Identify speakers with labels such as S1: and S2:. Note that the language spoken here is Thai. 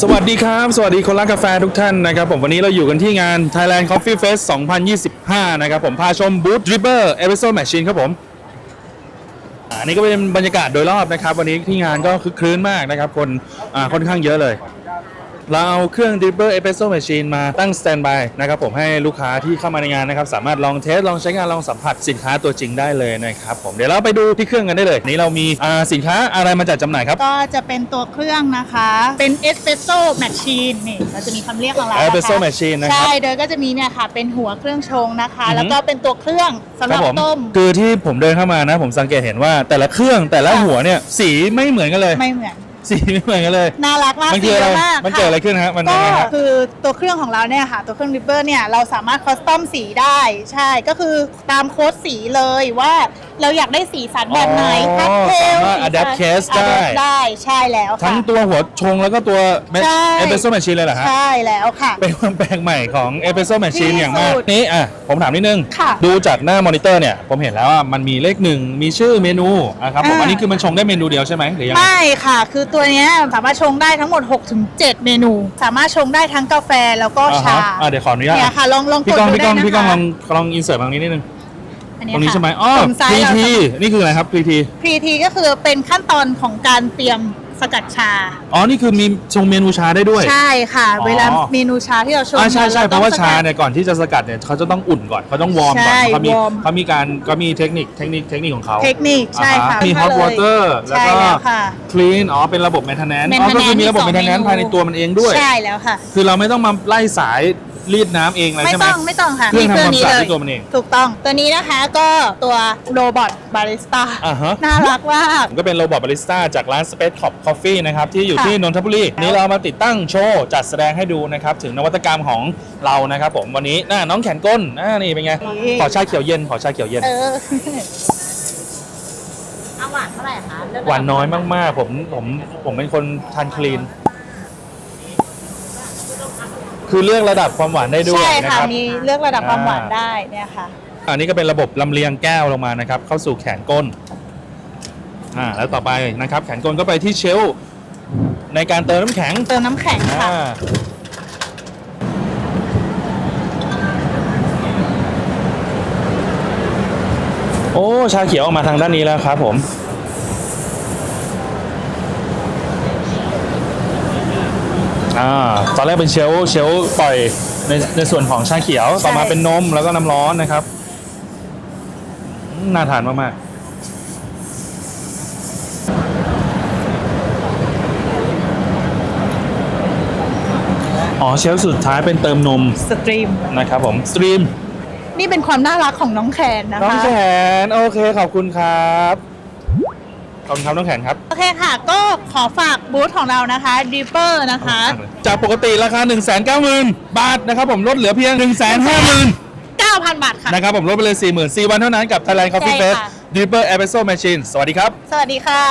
S1: สวัสดีครับ สวัสดีคนรักกาแฟทุกท่านนะครับผมวันนี้เราอยู่กันที่งาน Thailand Coffee Fest 2025 นะครับผมพาชมบูธ Dripper Espresso Machine ครับผมอันนี้ก็เป็นบรรยากาศโดยรอบนะครับ วันนี้ที่งานก็คึกครื้นมากนะครับ คนค่อนข้างเยอะเลย เราเอาเครื่อง Dripper Espresso Machine มาตั้งสแตนบายนะครับผมให้ลูกค้าที่เข้ามาในงานนะครับ สามารถลองเทส ลองใช้งาน ลองสัมผัสสินค้าตัวจริงได้เลยนะครับผมเดี๋ยวเราไปดูที่เครื่องกันได้เลยวันนี้เรามีอ่าสินค้าอะไรมาจัดจำหน่ายครับ
S2: ก็จะเป็นตัวเครื่องนะคะ เป็นเอสเปรสโซ่แมชชีนนี่เราจะมีคำเรียกของเรา
S1: Espresso
S2: นะคะ
S1: Machine นะครับ
S2: ใช่ โดยก็จะมีเนี่ยค่ะ เป็นหัวเครื่องชงนะคะ
S1: อือฮึ
S2: แล้วก็เป็นตัวเครื่องสำหรับ
S1: ผม
S2: ต้ม
S1: คือที่ผมเดินเข้ามานะ ผมสังเกตเห็นว่าแต่ละเครื่องแต่ละ
S2: ค่ะ
S1: หัวเนี่ยสีไม่เหมือนกันเลย
S2: ไม่เหมือน
S1: สีไม่เหมือนกันเลย
S2: น่ารักมาก
S1: มันคืออะไร
S2: สีเยมาก
S1: มันเกิดอะไรขึ้นฮะ มัน
S2: ก็
S1: ยังไงฮะ
S2: คือตัวเครื่องของเราเนี่ยค่ะ ตัวเครื่องริปเปอร์เนี่ยเราสามารถคอสตอมสีได้ ใช่ก็คือตามโค้ดสีเลยว่า เราอยากได้สีสันแบบไหน
S1: อ๋อ
S2: พาสเทล
S1: สามารถ adapt case ได้
S2: ได้ใช่แล้วค่ะ
S1: ทั้งตัวหัวชงแล้วก็ตัวเใช่อสเปรสโซ่แมชชีนเลยเหรอฮะ
S2: ใช่แล้วค่ะ
S1: เป็นความแปลกใหม่ของเอสเปรสโซ่แมชชีน
S2: ที่
S1: อย่างมาก
S2: สุด
S1: นี่อะผมถามนิดนึง
S2: ค่ะ
S1: ดูจากหน้ามอนิเตอร์เนี่ย ผมเห็นแล้วว่ามันมีเลขหนึ่งมีชื่อเมนูนะครับผม
S2: อ่า
S1: อันนี้คือมันชงได้เมนูเดียวใช่ไหมหรือยังไง
S2: ไม่ค่ะ คือตัวเนี้ยสามารถชงได้ทั้งหมด 6-7 เมนู สามารถชงได้ทั้งกาแฟแล้วก็
S1: อ่า
S2: ชา
S1: ฮะอะเดี๋ยวขออนุญาต
S2: เนี่ยค่ะ ลองลองก
S1: พี่
S2: ด
S1: ก้อง
S2: ดู
S1: พี่ก้
S2: ได้
S1: อง
S2: นะคะ
S1: พี่ก้องลองลองอินเสิร์ตมาตรงนี้นิดนึง
S2: อันนี้
S1: ตรงนี้
S2: ค่ะ
S1: ใช่ไหมอ๋อ
S2: ตรงซ้าย
S1: พรี
S2: เรา
S1: ทีนี่คืออะไรครับพรีที
S2: พรีทีก็คือเป็นขั้นตอนของการเตรียมสกัดชา
S1: อ๋อนี่คือมีชงเมนูชาได้ด้วย
S2: ใช่ค่ะ
S1: อ๋อ
S2: เวลาเมนูชาที่เราชง
S1: อ่าใช่ใช่
S2: ต้
S1: เพ
S2: อง
S1: ราะว่าชา
S2: สกัด
S1: เนี่ยก่อนที่จะสกัดเนี่ยเขาจะต้องอุ่นก่อนเขาต้องวอร์มก่อน
S2: ใช่
S1: เขามี
S2: วอร์ม
S1: เขามีการก็มีเทคนิคเทคนิคเทคนิคของเขา
S2: เทคนิคใช่ค่ะ
S1: อ่าฮมี hot water แล้ว
S2: ใช่
S1: ก็
S2: แล้วค่ะ
S1: clean อ๋อ เป็นระบบ maintenance อ๋อ
S2: maintenance
S1: ก็คือมีระบบ
S2: มีสอง
S1: maintenance
S2: เมนู
S1: ภายในตัวมันเองด้วย
S2: ใช่แล้วค่ะ
S1: คือเราไม่ต้องมาไล่สาย รีดน้ำเองเลย
S2: ไม่
S1: ใช่ไหม
S2: ต้องไม่ต้องค่ะ
S1: เครื่องทำความ
S2: นี้
S1: สะอาด
S2: เล
S1: ด้วยตัวมันเอง
S2: ถูกต้องตัวนี้นะคะก็ตัวโรบอทบาริสต้า
S1: อ่าฮะ
S2: น่ารักมาก
S1: ผมก็เป็นโรบอทบาริสต้าจากร้าน Space Top Coffee นะครับ ที่อยู่
S2: ค่ะ
S1: ที่นนทบุรีนี่เรามาติดตั้งโชว์ จัดแสดงให้ดูนะครับ ถึงนวัตกรรมของเรานะครับผมวันนี้น่าน้องแขนก้นอ่านี่เป็นไง
S2: นี่
S1: ขอชาเขียวเย็นขอชาเขียวเย็น
S2: เออ
S3: เอาหวานเท่าไหร่คะเลือก
S1: หวานน้อยมาก ๆ ผมผมผมเป็นคนทานคลีน คือเลือกระดับความหวานได้ด้วย
S2: ใช่
S1: นะ
S2: ค่ะ
S1: ครับ
S2: มีเลือกระดับความหวาน
S1: อ่า
S2: ได้เนี่ยค่ะ
S1: อันนี้ก็เป็นระบบลำเลียงแก้วลงมานะครับ เข้าสู่แขนก้นอ่าแล้วต่อไปนะครับ แขนก้นก็ไปที่เชลฟ์ในการเติมน้ำแข็ง
S2: เติมน้ำแข็งค่ะ
S1: อ่าโอ้ชาเขียวออกมาทางด้านนี้แล้วครับผม อ่า ตอนแรกเป็นเชลฟ์เชลฟ์ปล่อยในในส่วนของชาเขียว ต่อมาเป็นนมแล้วก็น้ำร้อนนะครับอืมน่าทานมาก ๆอ๋อเชลฟ์สุดท้ายเป็นเติมนม
S2: สตรีม
S1: นะครับผมสตรีม
S2: นี่เป็นความน่ารักของน้องแคนนะคะ
S1: น้องแขนโอเคขอบคุณครับ ขอบคุณครับน้องแขนครับ
S2: โอเคค่ะ ก็ขอฝากบูธของเรานะคะดีเปอร์นะคะ
S1: จากปกติราคา 1 9 0 0 0 0 บาทนะครับผมลดเหลือเพียง 1 5 0 0 0 0
S2: 9,000 บาทค่ะ
S1: นะครับผมลดไปเลย 4 0 0 0 0 4วันเท่านั้นกับ Thailand Coffee
S2: ใช่
S1: Fest
S2: ค่ะ
S1: Deeper Espresso Machine สวัสดีครับ
S2: สวัสดีค่ะ